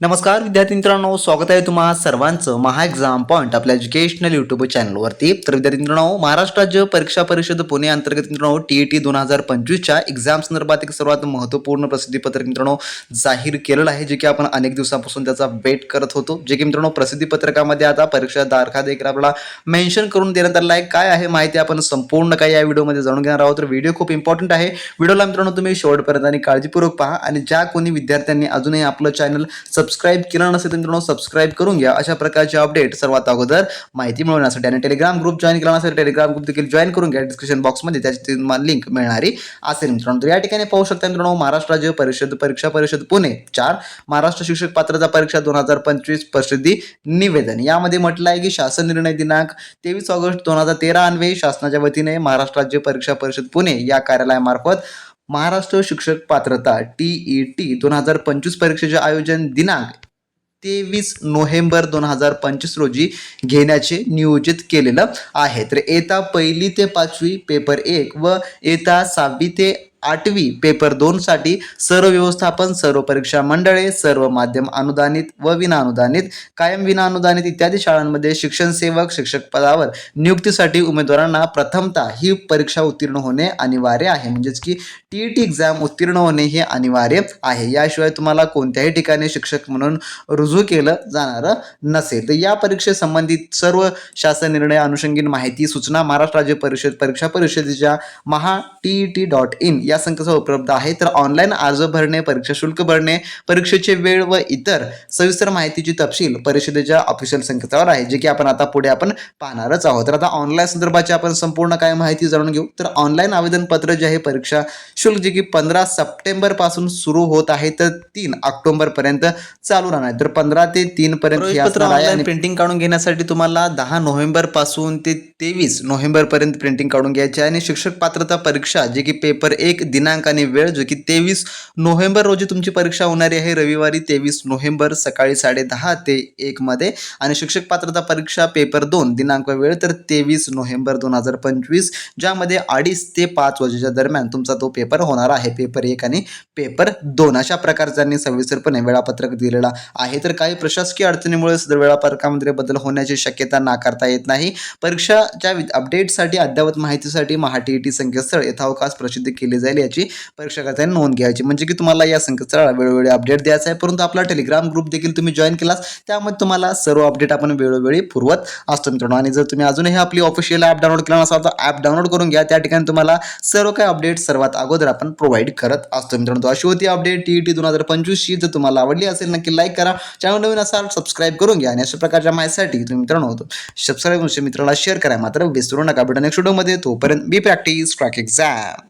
नमस्कार विद्यार्थी मित्रांनो स्वागत आहे तुम्हा सर्वांचं महा एक्झाम पॉईंट आपल्या एज्युकेशनल युट्यूब चॅनलवरती तर विद्यार्थी मित्रांनो महाराष्ट्र राज्य परीक्षा परिषद पुणे अंतर्गत मित्रांनो टी ई टी दोन हजार पंचवीसच्या एक्झाम संदर्भात एक सर्वात महत्त्वपूर्ण प्रसिद्धीपत्रक मित्रांनो जाहीर केलेलं आहे जे की आपण अनेक दिवसापासून त्याचा वेट करत होतो. जे की मित्रांनो प्रसिद्धीपत्रकामध्ये आता परीक्षा तारखा देखील आपल्याला मेन्शन करून देण्यात आलेला आहे. काय आहे माहिती आपण संपूर्ण काही या व्हिडिओमध्ये जाणून घेणार आहोत. तर व्हिडिओ खूप इम्पॉर्टंट आहे. व्हिडिओला मित्रांनो तुम्ही शेवटपर्यंत आणि काळजीपूर्वक पहा. आणि ज्या कोणी विद्यार्थ्यांनी अजूनही आपलं चॅनल सबस्क्राईब केलं नसेल तर मित्रांनो सबस्क्राईब करून घ्या. अशा प्रकारचे अपडेट सर्वात अगोदर माहिती मिळवण्यासाठी आणि टेलिग्राम ग्रुप जॉईन केला नसेल टेलिग्राम ग्रुप देखील जॉईन करून घ्या. डिस्क्रिप्शन बॉक्समध्ये त्याची तुम्हाला लिंक मिळणारी असेल मित्रांनो. तर या ठिकाणी पाहू शकता मित्रांनो महाराष्ट्र राज्य परिषद परीक्षा परिषद पुणे चार महाराष्ट्र शिक्षक पात्रता परीक्षा दोन हजार पंचवीस प्रसिद्धी निवेदन. यामध्ये म्हटलं आहे की शासन निर्णय दिनांक तेवीस ऑगस्ट दोन हजार तेरा अन्वये शासनाच्या वतीने महाराष्ट्र राज्य परीक्षा परिषद पुणे या कार्यालयामार्फत महाराष्ट्र शिक्षक पात्रता टी ई टी दोन हजार पंचवीस परीक्षेचे आयोजन दिनांक तेवीस नोव्हेंबर दोन हजार पंचवीस रोजी घेण्याचे नियोजित केलेलं आहे. तर येता पहिली ते पाचवी पेपर एक व येता सहावी ते आठवी पेपर दोनसाठी सर्व व्यवस्थापन सर्व परीक्षा मंडळे सर्व माध्यम अनुदानित व विना अनुदानित कायम विना अनुदानित इत्यादी शाळांमध्ये शिक्षण सेवक शिक्षक पदावर नियुक्तीसाठी उमेदवारांना प्रथमतः ही परीक्षा उत्तीर्ण होणे अनिवार्य आहे. म्हणजेच की टी ई टी एक्झाम उत्तीर्ण होणे हे अनिवार्य आहे. याशिवाय तुम्हाला कोणत्याही ठिकाणी शिक्षक म्हणून रुजू केलं जाणारं नसेल. तर या परीक्षेसंबंधित सर्व शासन निर्णय अनुषंगीन माहिती सूचना महाराष्ट्र राज्य परिषद परीक्षा परिषदेच्या Maha T E T dot in या संकेतस्थळ उपलब्ध आहे. तर ऑनलाईन अर्ज भरणे परीक्षा शुल्क भरणे परीक्षेचे वेळ व इतर सविस्तर माहितीची तपशील परिषदेच्या ऑफिशियल संकेतावर आहे जे की आपण आता पुढे आपण पाहणारच आहोत. तर आता ऑनलाईन संदर्भाची आपण संपूर्ण काय माहिती जाणून घेऊ. तर ऑनलाईन आवेदन पत्र जे आहे परीक्षा शुल्क जे की पंधरा सप्टेंबरपासून सुरू होत आहे तर तीन ऑक्टोबर पर्यंत चालू राहणार. तर पंधरा ते तीन पर्यंत आणि प्रिंटिंग काढून घेण्यासाठी तुम्हाला दहा नोव्हेंबरपासून ते तेवीस नोव्हेंबर पर्यंत प्रिंटिंग काढून घ्यायची आहे. आणि शिक्षक पात्रता परीक्षा जे की पेपर एक दिनांक आणि वेळ जो की तेवीस नोव्हेंबर रोजी तुमची परीक्षा होणारी आहे. रविवारी तेवीस नोव्हेंबर सकाळी साडे दहा ते एक मध्ये. आणि शिक्षक पात्रता परीक्षा पेपर दोन दिनांक वेळ तर तेवीस नोव्हेंबर दोन हजार पंचवीस ज्यामध्ये अडीच ते पाच वाजेच्या दरम्यान तुमचा तो पेपर होणार आहे. पेपर एक आणि पेपर दोन अशा प्रकारच्यांनी सविस्तरपणे वेळापत्रक दिलेला आहे. तर काही प्रशासकीय अडचणीमुळे सदर वेळापत्रकामध्ये बदल होण्याची शक्यता नाकारता येत नाही. परीक्षाच्या वि- अपडेटसाठी अद्ययावत माहितीसाठी महाटी ई टी संकेतस्थळ यथावकाश प्रसिद्ध केले जाईल. याची परीक्षकांनी नोंद घ्यायची. म्हणजे की तुम्हाला या संकेतस्थळाला वेळोवेळी अपडेट द्यायचा आहे. परंतु आपला टेलिग्राम ग्रुप देखील तुम्ही जॉईन केलास त्यामध्ये तुम्हाला सर्व अपडेट आपण वेळोवेळी पुरवत असतो मित्रांनो. आणि जर तुम्ही अजूनही आपली ऑफिशियल ॲप डाउनलोड केला नसाल तर ॲप डाउनलोड करून घ्या. त्या ठिकाणी तुम्हाला सर्व काही अपडेट सर्वात अगोदर आपण प्रोव्हाइड करत असतो मित्रांनो. अशी होती अपडेट टी ई टी दोन हजार पंचवीसची जर तुम्हाला आवडली असेल नक्की लाईक करा. चॅनल नवीन असाल सबस्क्राईब करून घ्या. आणि अशा प्रकारच्या माहितीसाठी तुम्ही मित्रांनो सबस्क्राईब मित्राला शेअर करा. मात्र विसरू नका. भेटा नेक्स्ट व्हिडिओमध्ये तोपर्यंत बी प्रॅक्टिस ट्रॅक एक्झाम